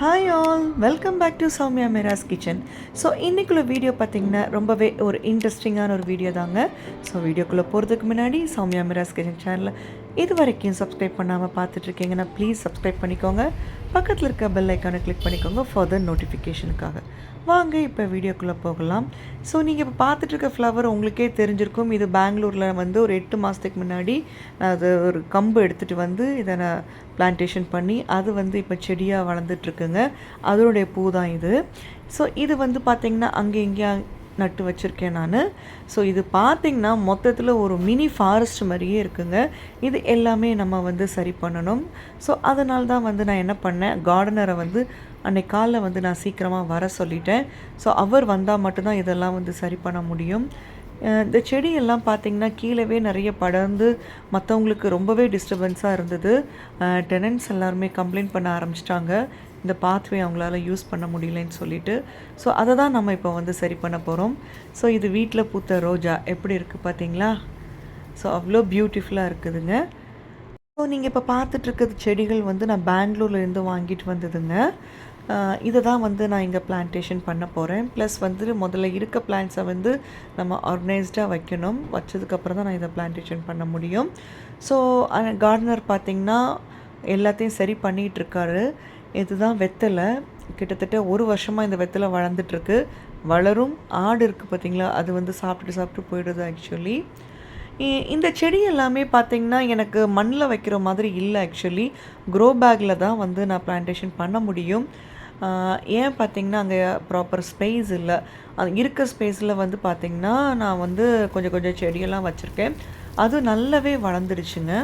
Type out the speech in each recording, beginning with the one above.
Hi all welcome back to Soumya Mera's kitchen so இன்றைக்குள்ள video பார்த்தீங்கன்னா ரொம்பவே ஒரு இன்ட்ரெஸ்டிங்கான ஒரு வீடியோ தாங்க. ஸோ வீடியோக்குள்ளே போகிறதுக்கு முன்னாடி சௌமியா மெராஸ் கிச்சன் சேனலில் இது வரைக்கும் சப்ஸ்கிரைப் பண்ணாமல் பார்த்துட்ருக்கீங்கன்னா ப்ளீஸ் சப்ஸ்கிரைப் பண்ணிக்கோங்க. பக்கத்தில் இருக்க பெல் ஐக்கானை கிளிக் பண்ணிக்கோங்க ஃபர்தர் நோட்டிஃபிகேஷனுக்காக வாங்க இப்போ வீடியோக்குள்ளே போகலாம். ஸோ நீங்கள் இப்போ பார்த்துட்ருக்க ஃப்ளவர் உங்களுக்கே தெரிஞ்சிருக்கும். இது பெங்களூரில் வந்து ஒரு எட்டு மாதத்துக்கு முன்னாடி நான் அது ஒரு கம்பு எடுத்துகிட்டு வந்து இதை நான் பிளான்டேஷன் பண்ணி அது வந்து இப்போ செடியாக வளர்ந்துட்டுருக்குங்க அதனுடைய பூ தான் இது. ஸோ இது வந்து பார்த்திங்கன்னா அங்கே இங்கேயா நட்டு வச்சுருக்கேன் நான். ஸோ இது பார்த்திங்கன்னா மொத்தத்தில் ஒரு மினி ஃபாரஸ்ட் மாதிரியே இருக்குங்க. இது எல்லாமே நம்ம வந்து சரி பண்ணணும். ஸோ அதனால தான் வந்து நான் என்ன பண்ணேன்? கார்டனரை வந்து அன்னைக்கு காலைல வந்து நான் சீக்கிரமாக வர சொல்லிட்டேன். ஸோ அவர் வந்தால் மட்டும்தான் இதெல்லாம் வந்து சரி பண்ண முடியும். இந்த செடியெல்லாம் பார்த்திங்கன்னா கீழவே நிறைய படர்ந்து மற்றவங்களுக்கு ரொம்பவே டிஸ்டர்பன்ஸாக இருந்தது. டெனன்ஸ் எல்லாருமே கம்ப்ளைண்ட் பண்ண ஆரம்பிச்சிட்டாங்க. இந்த பாத்வே அவங்களால யூஸ் பண்ண முடியலன்னு சொல்லிட்டு ஸோ அதை தான் நம்ம இப்போ வந்து சரி பண்ண போகிறோம் ஸோ இது வீட்டில் பூத்த ரோஜா எப்படி இருக்குது பார்த்தீங்களா? ஸோ அவ்வளோ பியூட்டிஃபுல்லாக இருக்குதுங்க. ஸோ நீங்கள் இப்போ பார்த்துட்ருக்கிறது செடிகள் வந்து நான் பெங்களூர்லேருந்து வாங்கிட்டு வந்ததுங்க. இதை தான் வந்து நான் இங்கே பிளான்டேஷன் பண்ண போகிறேன் ப்ளஸ் வந்து முதல்ல இருக்க பிளான்ஸை வந்து நம்ம ஆர்கனைஸ்டாக வைக்கணும். வச்சதுக்கப்புறம் தான் நான் இதை பிளான்டேஷன் பண்ண முடியும். ஸோ கார்டனர் பார்த்திங்கன்னா எல்லாத்தையும் சரி பண்ணிகிட்ருக்காரு இதுதான் வெத்தலை. கிட்டத்தட்ட ஒரு வருஷமாக இந்த வெத்தலை வளர்ந்துட்டுருக்கு. வளரும். ஆடு இருக்குது பார்த்தீங்களா? அது வந்து சாப்பிட்டு சாப்பிட்டு போயிடுது ஆக்சுவலி இந்த செடி எல்லாமே பார்த்திங்கன்னா எனக்கு மண்ணில் வைக்கிற மாதிரி இல்லை ஆக்சுவலி க்ரோ பேக்கில் தான் வந்து நான் பிளான்டேஷன் பண்ண முடியும். ஏன் பார்த்தீங்கன்னா அங்கே ப்ராப்பர் ஸ்பேஸ் இல்லை. அது இருக்க ஸ்பேஸில் வந்து பார்த்திங்கன்னா நான் வந்து கொஞ்சம் கொஞ்சம் செடியெல்லாம் வச்சுருக்கேன். அது நல்லாவே வளர்ந்துருச்சுங்க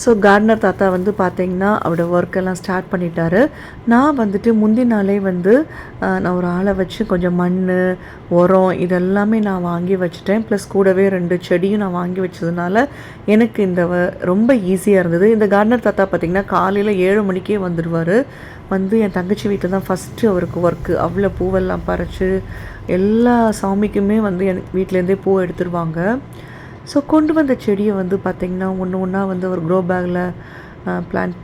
ஸோ கார்டனர் தாத்தா வந்து பார்த்தீங்கன்னா அவரோட ஒர்க்கெல்லாம் ஸ்டார்ட் பண்ணிட்டாரு. நான் வந்துட்டு முந்தின நாளே வந்து நான் ஒரு ஆளை வச்சு கொஞ்சம் மண் உரம் இதெல்லாமே நான் வாங்கி வச்சுட்டேன். ப்ளஸ் கூடவே ரெண்டு செடியும் நான் வாங்கி வச்சதுனால எனக்கு இந்த வ- ரொம்ப ஈஸியாக இருந்தது. இந்த கார்டனர் தாத்தா பார்த்திங்கன்னா காலையில் ஏழு மணிக்கே வந்துடுவார் வந்து என் தங்கச்சி வீட்டில் தான் ஃபஸ்ட்டு அவருக்கு ஒர்க்கு அவ்வளோ பூவெல்லாம் பறித்து எல்லா சாமிக்குமே வந்து என் வீட்டிலேருந்தே பூ எடுத்துருவாங்க. ஸோ கொண்டு வந்த செடியை வந்து பார்த்திங்கன்னா ஒன்று ஒன்றா வந்து ஒரு க்ரோ பேக்கில் பிளான்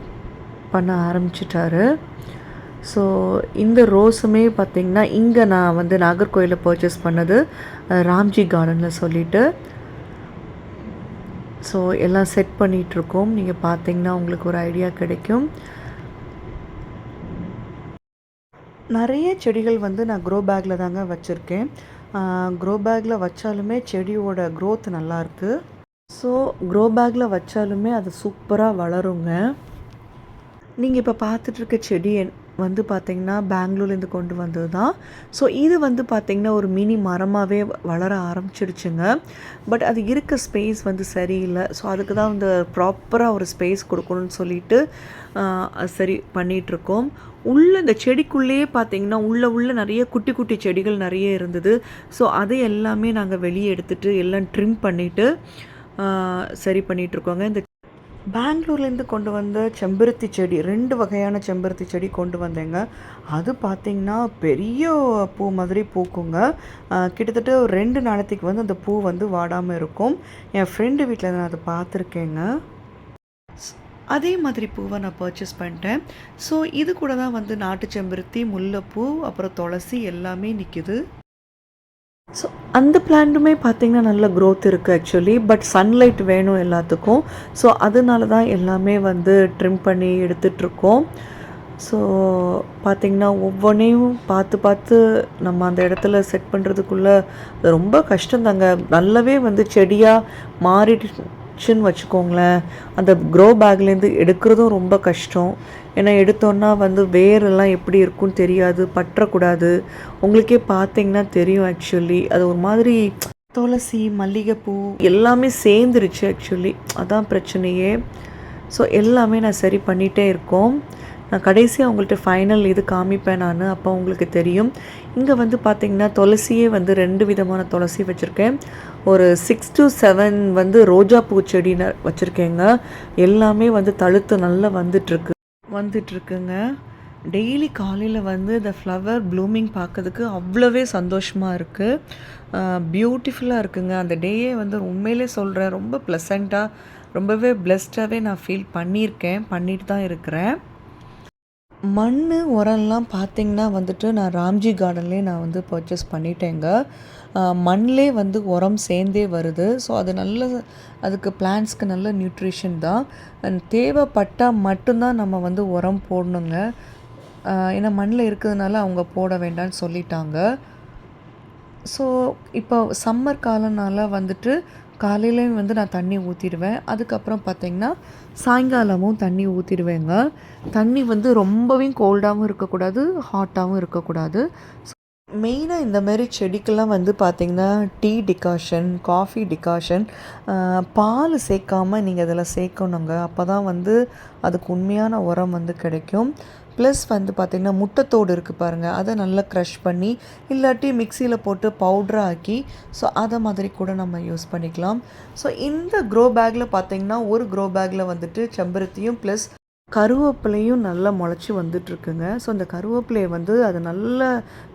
பண்ண ஆரம்பிச்சிட்டாரு. ஸோ இந்த ரோஸுமே பார்த்திங்கன்னா இங்கே நான் வந்து நாகர்கோயிலில் பர்ச்சேஸ் பண்ணது ராம்ஜி கார்டனில் சொல்லிவிட்டு ஸோ எல்லாம் செட் பண்ணிகிட்ருக்கோம் நீங்கள் பார்த்தீங்கன்னா உங்களுக்கு ஒரு ஐடியா கிடைக்கும். நிறைய செடிகள் வந்து நான் க்ரோ பேக்கில் தாங்க வச்சுருக்கேன். க்ரோ பேக்கில் வச்சாலுமே செடியோட க்ரோத் நல்லாயிருக்கு ஸோ க்ரோ பேக்கில் வச்சாலுமே அது சூப்பராக வளருங்க. நீங்கள் இப்போ பார்த்துட்ருக்க செடி வந்து பார்த்திங்கன்னா பெங்களூர்லேருந்து கொண்டு வந்தது தான். ஸோ இது வந்து பார்த்திங்கன்னா ஒரு மினி மரமாகவே வளர ஆரம்பிச்சிடுச்சுங்க. பட் அது இருக்க ஸ்பேஸ் வந்து சரியில்லை. ஸோ அதுக்கு தான் வந்து ப்ராப்பராக ஒரு ஸ்பேஸ் கொடுக்கணும்னு சொல்லிட்டு அது சரி பண்ணிகிட்ருக்கோம் உள்ளே இந்த செடிக்குள்ளேயே பார்த்தீங்கன்னா உள்ளே உள்ளே நிறைய குட்டி குட்டி செடிகள் நிறைய இருந்தது. ஸோ அதை எல்லாமே நாங்கள் வெளியே எடுத்துகிட்டு எல்லாம் ட்ரிம் பண்ணிவிட்டு சரி பண்ணிகிட்ருக்கோங்க இந்த பெங்களூர்லேருந்து கொண்டு வந்த செம்பருத்தி செடி ரெண்டு வகையான செம்பருத்தி செடி கொண்டு வந்தேங்க. அது பார்த்திங்கன்னா பெரிய பூ மாதிரி பூக்குங்க. கிட்டத்தட்ட ஒரு ரெண்டு நாளத்துக்கு வந்து அந்த பூ வந்து வாடாமல் இருக்கும். என் ஃப்ரெண்டு வீட்டில் நான் அதை பார்த்துருக்கேங்க அதே மாதிரி பூவை நான் பர்ச்சேஸ் பண்ணிட்டேன். ஸோ இது கூட தான் வந்து நாட்டு செம்பருத்தி முல்லைப்பூ அப்புறம் துளசி எல்லாமே நிற்கிது ஸோ அந்த பிளான்ட்டுமே பார்த்திங்கன்னா நல்ல க்ரோத் இருக்குது ஆக்சுவலி பட் சன்லைட் வேணும் எல்லாத்துக்கும். ஸோ அதனால தான் எல்லாமே வந்து ட்ரிம் பண்ணி எடுத்துட்ருக்கோம். ஸோ பார்த்திங்கன்னா ஒவ்வொன்றையும் பார்த்து பார்த்து நம்ம அந்த இடத்துல செட் பண்ணுறதுக்குள்ளே ரொம்ப கஷ்டந்தாங்க. நல்லாவே வந்து செடியாக மாறிட்டு மாறிடுச்சுன்னு வச்சுக்கோங்களேன். அந்த க்ரோ பேக்லேருந்து எடுக்கிறதும் ரொம்ப கஷ்டம். ஏன்னா எடுத்தோன்னா வந்து வேரெல்லாம் எப்படி இருக்கும்னு தெரியாது பற்றக்கூடாது. உங்களுக்கே பார்த்தீங்கன்னா தெரியும் ஆக்சுவலி அது ஒரு மாதிரி துளசி மல்லிகைப்பூ எல்லாமே சேர்ந்துருச்சு ஆக்சுவலி அதான் பிரச்சனையே. ஸோ எல்லாமே நான் சரி பண்ணிகிட்டே இருக்கோம். நான் கடைசியாக உங்கள்கிட்ட ஃபைனல் இது காமிப்பேன் நான் அப்போ உங்களுக்கு தெரியும். இங்கே வந்து பார்த்திங்கன்னா துளசியே வந்து ரெண்டு விதமான துளசி வச்சுருக்கேன். ஒரு சிக்ஸ் டு செவன் வந்து ரோஜா பூ செடி வச்சுருக்கேங்க. எல்லாமே வந்து தழுத்து நல்லா வந்துட்டுருக்கு. வந்துட்டுருக்குங்க. டெய்லி காலையில் வந்து இந்த ஃப்ளவர் ப்ளூமிங் பார்க்கறதுக்கு அவ்வளோவே சந்தோஷமாக இருக்குது பியூட்டிஃபுல்லாக இருக்குங்க. அந்த டேயே வந்து உண்மையிலே சொல்கிறேன் ரொம்ப ப்ளசண்ட்டாக ரொம்பவே ப்ளெஸ்டாகவே நான் ஃபீல் பண்ணியிருக்கேன் பண்ணிட்டு தான் இருக்கிறேன். மண் உரம்லாம் பார்த்திங்கன்னா வந்துட்டு நான் ராம்ஜி கார்டன்லேயே நான் வந்து பர்ச்சேஸ் பண்ணிட்டேங்க. மண்ணிலே வந்து உரம் சேர்ந்தே வருது. ஸோ அது நல்ல அதுக்கு பிளான்ஸ்க்கு நல்ல நியூட்ரிஷன் தான். அண்ட் தேவைப்பட்டால் மட்டும்தான் நம்ம வந்து உரம் போடணுங்க. ஏன்னா மண்ணில் இருக்கிறதுனால அவங்க போட வேண்டாம்னு சொல்லிட்டாங்க. ஸோ இப்போ சம்மர் காலனால் வந்துட்டு காலையிலையும் வந்து நான் தண்ணி ஊற்றிடுவேன் அதுக்கப்புறம் பார்த்திங்கன்னா சாயங்காலமும் தண்ணி ஊற்றிடுவேங்க தண்ணி வந்து ரொம்பவும் கோல்டாகவும் இருக்கக்கூடாது ஹாட்டாகவும் இருக்கக்கூடாது. மெயினாக இந்த மாதிரி செடிக்கெல்லாம் வந்து பார்த்திங்கன்னா டீ டிகாஷன் காஃபி டிகாஷன் பால் சேர்க்காம நீங்கள் அதில் சேர்க்கணுங்க. அப்போ தான் வந்து அதுக்கு உண்மையான உரம் வந்து கிடைக்கும். ப்ளஸ் வந்து பார்த்திங்கன்னா முட்டைத்தோடு இருக்குது பாருங்கள் அதை நல்லா க்ரஷ் பண்ணி இல்லாட்டி மிக்சியில் போட்டு பவுட்ராக ஆக்கி ஸோ அதை மாதிரி கூட நம்ம யூஸ் பண்ணிக்கலாம். ஸோ இந்த க்ரோ பேக்கில் பார்த்திங்கன்னா ஒரு க்ரோ பேக்கில் வந்துட்டு செம்பருத்தியும் ப்ளஸ் கருவேப்பிலையும் நல்லா முளைச்சி வந்துட்டுருக்குங்க. ஸோ அந்த கருவேப்பிலையை வந்து அது நல்ல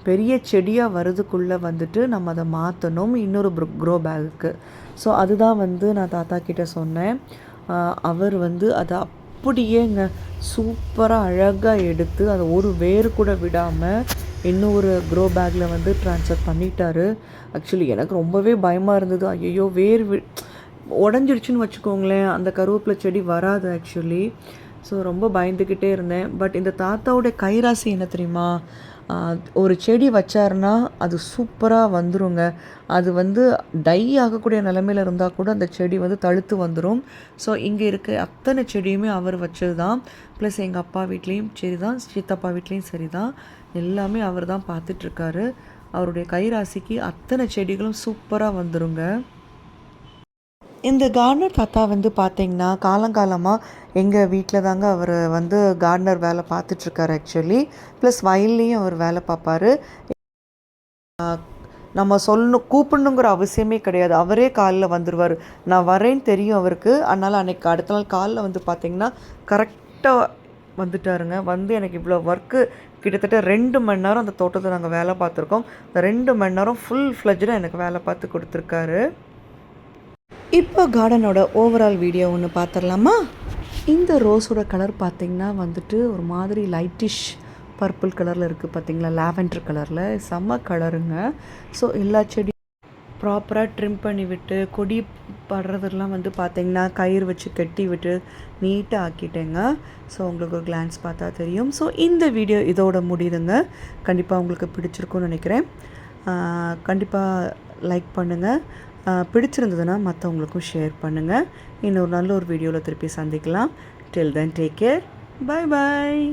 பெரிய செடியாக வரதுக்குள்ளே வந்துட்டு நம்ம அதை மாற்றணும் இன்னொரு க்ரோ பேக்கு ஸோ அதுதான் வந்து நான் தாத்தா கிட்டே சொன்னேன். அவர் வந்து அதை அப்படியேங்க. சூப்பராக அழகாக எடுத்து அதை ஒரு வேர் கூட விடாமல் இன்னொரு க்ரோ பேக்கில் வந்து ட்ரான்ஸ்ஃபர் பண்ணிட்டாரு. ஆக்சுவலி எனக்கு ரொம்பவே பயமாக இருந்தது. ஐயோ வேர் வி உடஞ்சிருச்சுன்னு வச்சுக்கோங்களேன். அந்த கருவேப்பிலை செடி வராது ஆக்சுவலி ஸோ ரொம்ப பயந்துக்கிட்டே இருந்தேன். பட் இந்த தாத்தாவோட கைராசி என்ன தெரியுமா? ஒரு செடி வச்சாருன்னா அது சூப்பராக வந்துருங்க. அது வந்து டை ஆகக்கூடிய நிலமையில இருந்தால் கூட அந்த செடி வந்து தழுத்து வந்துடும் ஸோ இங்கே இருக்க அத்தனை செடியுமே அவர் வச்சது தான் ப்ளஸ் எங்கள் அப்பா வீட்லேயும் சரி தான் சித்தப்பா வீட்லேயும் சரி தான் எல்லாமே அவர் தான் பார்த்துட்ருக்காரு. அவருடைய கைராசிக்கு அத்தனை செடிகளும் சூப்பராக வந்துருங்க. இந்த கார்டனர் தாத்தா வந்து பார்த்தீங்கன்னா காலங்காலமாக எங்கள் வீட்டில் தாங்க அவர் வந்து கார்டனர் வேலை பார்த்துட்ருக்காரு ஆக்சுவலி ப்ளஸ் வயல்லையும் அவர் வேலை பார்ப்பாரு. நம்ம சொல்லணும் கூப்பிடணுங்கிற அவசியமே கிடையாது. அவரே காலில் வந்துடுவார் நான் வரேன்னு தெரியும் அவருக்கு. அதனால் அன்னைக்கு அடுத்த நாள் காலைல வந்து பார்த்தீங்கன்னா கரெக்டாக வந்துட்டாருங்க. வந்து எனக்கு இவ்வளோ ஒர்க்கு கிட்டத்தட்ட ரெண்டு மணி நேரம் அந்த தோட்டத்தை நாங்கள் வேலை பார்த்துருக்கோம். இந்த ரெண்டு மணி நேரம் ஃபுல் ஃப்ளஜ்டாக எனக்கு வேலை பார்த்து கொடுத்துருக்காரு. இப்போ கார்டனோட ஓவரால் வீடியோ ஒன்று பார்த்துடலாமா இந்த ரோஸோட கலர் பார்த்திங்கன்னா வந்துட்டு ஒரு மாதிரி லைட்டிஷ் பர்பிள் கலரில் இருக்குது பார்த்தீங்களா? லாவெண்டர் கலரில். செம்ம கலருங்க. ஸோ எல்லா செடி ப்ராப்பராக ட்ரிம் பண்ணி விட்டு கொடி படுறதெல்லாம் வந்து பார்த்திங்கன்னா கயிறு வச்சு கட்டி விட்டு நீட்டாக ஆக்கிட்டேங்க. ஸோ உங்களுக்கு ஒரு கிளான்ஸ் பார்த்தா தெரியும். ஸோ இந்த வீடியோ இதோட முடியுதுங்க. கண்டிப்பாக உங்களுக்கு பிடிச்சிருக்கும்னு நினைக்கிறேன். கண்டிப்பாக லைக் பண்ணுங்கள் பிடிச்சிருந்ததுன்னா மற்றவங்களுக்கும் ஷேர் பண்ணுங்கள் இன்னொரு நல்ல ஒரு வீடியோவில் திருப்பி சந்திக்கலாம். Till then take care bye bye